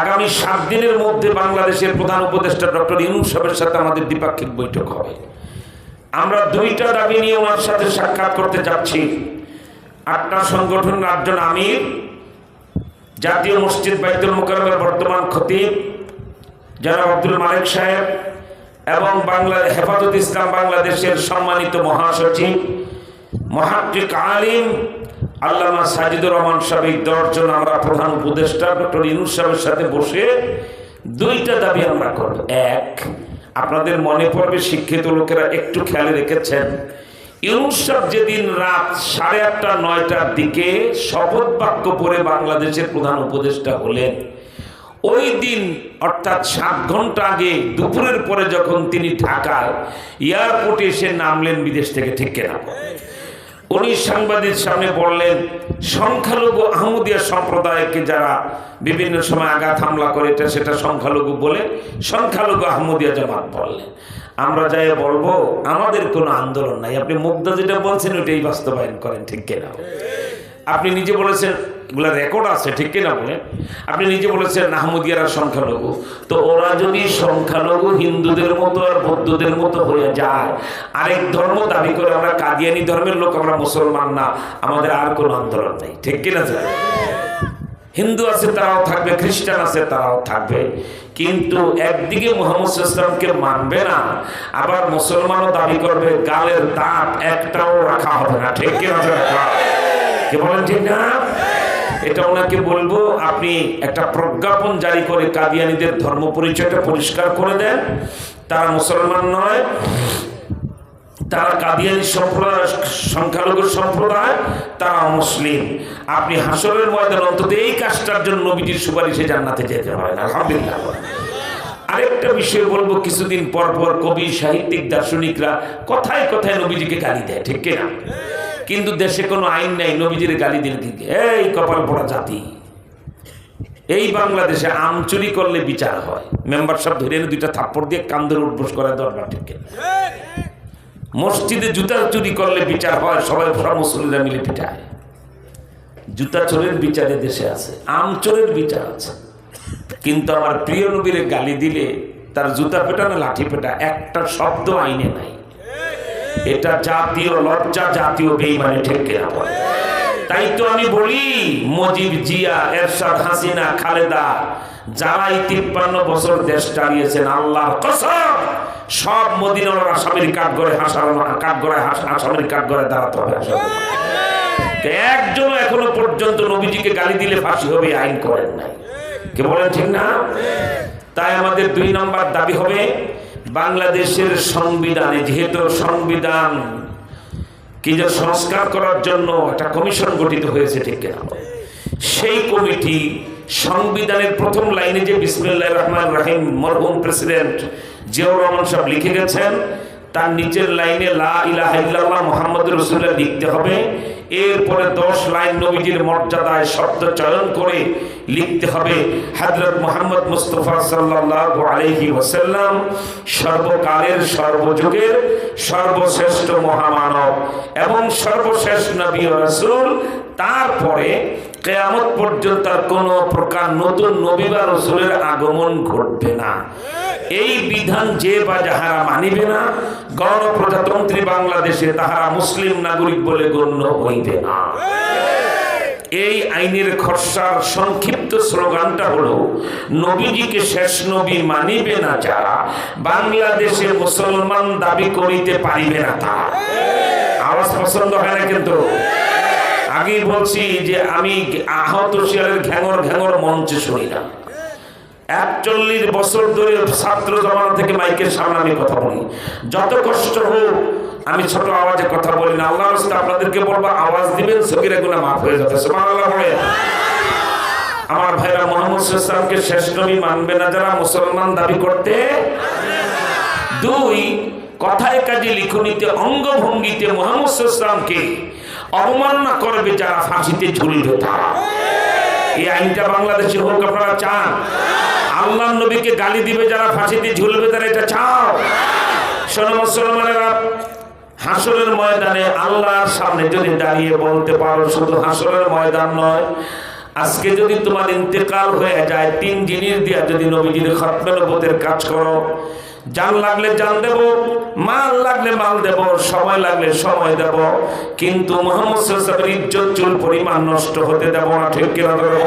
আগামী সাত দিনের মধ্যে বাংলাদেশের প্রধান উপদেষ্টা ডক্টর ইউনুস সাহেবের সাথে আমাদের দ্বিপাক্ষিক বৈঠক হবে। আমরা দুইটা দাবি নিয়ে ওনার সাথে সাক্ষাৎ করতে যাচ্ছি। আটটা সংগঠনের আটজন আমির, জাতীয় মসজিদ বাইতুল মোকারমের বর্তমান খতিব যারা আব্দুল মালিক সাহেব এবং বাংলা, হেফাজত ইসলাম বাংলাদেশের সম্মানিত মহাসচিব মহাত্রিক আলিম আল্লামা সাজিদুর রহমান সাহেব দশজন আমরা প্রধান উপদেষ্টা, ডক্টর ইনুস সাহেবের সাথে বসে দুইটা দাবি আমরা করব। এক, আপনাদের মনে পড়বে শিক্ষিত লোকেরা একটু খেয়াল রেখেছেন ইউনুস সাহেব যেদিন রাত সাড়ে আটটা, নয়টার দিকে শপথ বাক্য পরে বাংলাদেশের প্রধান উপদেষ্টা হলেন। ওই দিন, অর্থাৎ সাত ঘণ্টা আগে দুপুরের পরে যখন তিনি ঢাকায় এয়ারপোর্টে এসে নামলেন বিদেশ থেকে, ঠিক কেনা? উনি সাংবাদিক সামনে বললেন, সংখ্যালঘু আহমদিয়া সম্প্রদায়কে যারা বিভিন্ন সময় আঘাত, হামলা করে, এটা সেটা সংখ্যালঘু বলে সংখ্যালঘু আহমদিয়া জামাত বললেন। আমরা যাই বলব, আমাদের কোনো আন্দোলন নাই। আপনি মুগ্ধ যেটা বলছেন, ওইটাই বাস্তবায়ন করেন, ঠিক কেনা? আপনি নিজে বলেছেন এগুলো রেকর্ড আছে, ঠিক কিনা বলেন? আপনি নিজে বলেছেন, আহমদিয়ারা সংখ্যালঘু। তো ওরা যদি সংখ্যালঘু হিন্দুদের মতো আর বৌদ্ধদের মতো হয়ে যায়, আরেক ধর্ম দাবি করে আমরা কাদিয়ানি ধর্মের লোক, আমরা মুসলমান না, আমাদের আর কোনো আন্দোলন নেই, ঠিক কিনা স্যার? হিন্দু আছে, তারাও থাকবে, খ্রিস্টান আছে, তারাও থাকবে। কিন্তু একদিকে মোহাম্মদ ইসলামকে মানবে না, আবার মুসলমানও দাবি করবে, গালের দাঁত একটাও রাখা হবে না, ঠিক কিনা? কে বলেন ঠিক না? এটা ওনাকে বলব, আপনি একটা প্রজ্ঞাপন জারি করে কাদিয়ানিদের ধর্ম পরিচয়টা পরিষ্কার করে দেন। তারা মুসলমান নয়, তারা কাদিয়ানি সম্প্রদায়, সংখ্যালঘু সম্প্রদায়, তারা মুসলিম। আপনি হাসরের ময়দান অন্তত এই কাজটার জন্য নবীজির সুপারিশে জান্নাতে যেতে হয় আলহামদুলিল্লাহ। আরেকটা বিষয় বলব, কিছুদিন পর পর কবি, সাহিত্যিক, দার্শনিকরা কথায় কথায় নবীজিকে গালি দেয়, ঠিক কিনা? কিন্তু দেশে কোনো আইন নেই, নবীজির গালি দিলে দিকে এই কপাল পড়া জাতি। এই বাংলাদেশে আম চুরি করলে বিচার হয়। মেম্বার সব ধরে এনে দুইটা থাপ্পড় দিয়ে কান্দর উঠবোস করা দরকার ঠিক মসজিদে জুতা চুরি করলে বিচার হয়, সবাই সব মুসলিমরা মিলে পিটায়। জুতা চোরের বিচারে দেশে আছে, আম চোরের বিচার আছে। কিন্তু আমার প্রিয় নবীর গালি দিলে তার জুতা পেটা না লাঠি পেটা একটা শব্দ আইনে নাই। এটা জাতীয় লজ্জা, জাতীয় বেইমানে ঠিক বলে তাই তো আমি বলি, মজিব জিয়া, এরশাদ হাসিনা, খালেদা, যারাই তিপ্পান্ন বছর দেশ চালিয়েছেন আল্লাহ কসম, সব মদিনার আসামির কাঠ করে হাসানো কাঠ গড়ায় আসামির কাঠ গড়ায় দাঁড়াতে হবে। একজন এখনও পর্যন্ত নবীজিকে গালি দিলে ফাঁসি হবে আইন করেন নাই। কে বলেন ঠিক না? তাই আমাদের দুই নম্বর দাবি হবে বাংলাদেশের সংবিধানে যেহেতু সংবিধান, কি যে সংস্কার করার জন্য একটা কমিশন গঠিত হয়েছে, ঠিক সেই কমিটি সংবিধানের প্রথম লাইনে যে বিসমুল্লাহ রহমান রাহিম মরহুম প্রেসিডেন্ট জিয়াউর রহমান সাহেব লিখে গেছেন, তার নিচের লাইনে লা ইলাহা মুহাম্মদ রাসূলুল্লাহ লিখতে হবে এরপরে দশ লাইন নবীজির মর্যাদায় শব্দ চয়ন করে লিখতে হবে হজরত মোহাম্মদ মুস্তফা সাল্লাহ আলহি ওসাল্লাম সর্বকালের সর্বযুগের সর্বশ্রেষ্ঠ মহামানব এবং সর্বশ্রেষ্ঠ নবী রসুল। তারপরে কেয়ামত পর্যন্ত কোনো প্রকার নতুন নবী বা রসুলের আগমন ঘটবে না। এই বিধান যে বা যাহারা মানিবে না, গণপ্রজাতন্ত্রী বাংলাদেশে তাহারা মুসলিম নাগরিক বলে গণ্য হইবে না। এই আইনের খরসার সংক্ষিপ্ত স্লোগানটা হলো, নবীজিকে শেষ নবী মানিবে না যারা বাংলাদেশে মুসলমান দাবি করিতে পারিবে না তারা আওয়াজ পছন্দ হয় না কিন্তু? আগেই বলছি যে আমি আহত শিয়ালের ঘ্যাঙর ঘ্যাঙর মঞ্চে শুনি না। একচল্লিশ বছর ধরে ছাত্র জমানা থেকে মাইকের সামনে আমি কথা বলি। যত কষ্ট হোক, আমি ছোট আওয়াজে কথা বলি না। আল্লাহ আপনাদেরকে বলব, আওয়াজ দিবেন সকিরা গুলো মাফ হয়ে যাবে। বলে আমার ভাইরা মোহাম্মদ ইসলামকে শেষ নবী মানবে না যারা মুসলমান দাবি করতে? দুই, কথায় কাজে লিখনিতে, অঙ্গভঙ্গিতে মোহাম্মদ ইসলামকে অবমাননা করবে যারা ফাঁসিতে ঝুলবে তারা। এই আইনটা বাংলাদেশে হোক, আপনারা চান? আল্লাহ নবীকে গালি দিবে যারা ফাঁসিতে ঝুলবে, তারা এটা চাও? সোনা হাসরের ময়দানে আল্লাহর সামনে যদি দাঁড়িয়ে বলতে পারো, শুধু হাসরের ময়দান নয় আজকে যদি তোমার ইন্তেকাল হয়ে যায়, তিন জিনিস দিয়া যদি নবীজির খতমে নবতের কাজ করো, জান লাগলে জান দেব, মাল লাগলে মাল দেব, সময় লাগলে সময় দেব, কিন্তু মোহাম্মদ সাল্লাল্লাহু ইজ্জত চুল পরিমাণ নষ্ট হতে দেব না, ঠিক কিনা ধরে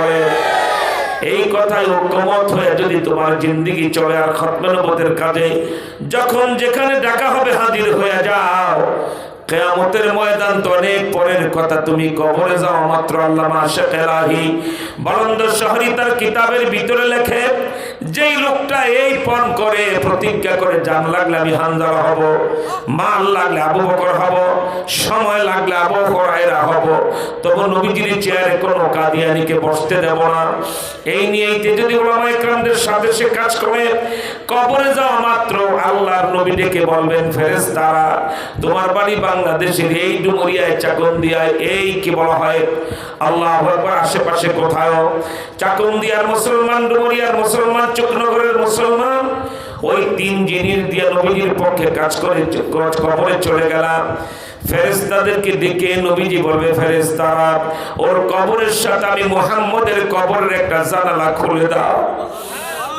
এই কথায় ঐক্যমত হয়ে যদি তোমার জিন্দিগি চলে আর খতমে নবতের কাজে, যখন যেখানে ডাকা হবে হাজির হয়ে যাও কেয়ামতের ময়দান তো অনেক পরের কথা। তুমি কবরে যাও, মাত্র আল্লামা শেখ এলাহি। বলন্দ শহরি তার কিতাবের ভিতরে লেখে, যেই লোকটা এই পণ করে, প্রতিজ্ঞা করে জান লাগলে আমি হানজালা হব, মাল লাগলে আবু বকর হব, সময় লাগলে আবু হরাইরা হব। তবু নবীজির চেয়ারে কোনো কাদিয়ানিকে বসতে দেব না। এই নিয়েইতে যদি ওলামা একরামদের সাথে সে কাজ করে, কবরে যাওয়া মাত্র আল্লাহর নবী ডেকে বলবেন, ফেরেশতারা, তোমার বাড়ি বাংলাদেশের এই ডুমুরিয়ায় চাকন্দিয়ায় এই কি বলা হয়? আল্লাহ আকবার, আশেপাশে কোথাও চাকন্দিয়ার মুসলমান, ডুমুরিয়ার মুসলমান, চকনগরের মুসলমান, ওই তিন জিনিস দিয়ে নবীজির পক্ষে কাজ করে কবরে চলে গেলাম। ফেরেস্তাদেরকে ডেকে নবীজি বলবে ফেরেস্তারা ওর কবরের সাথে আমি মোহাম্মদের কবরের একটা জানালা খুলে দাও।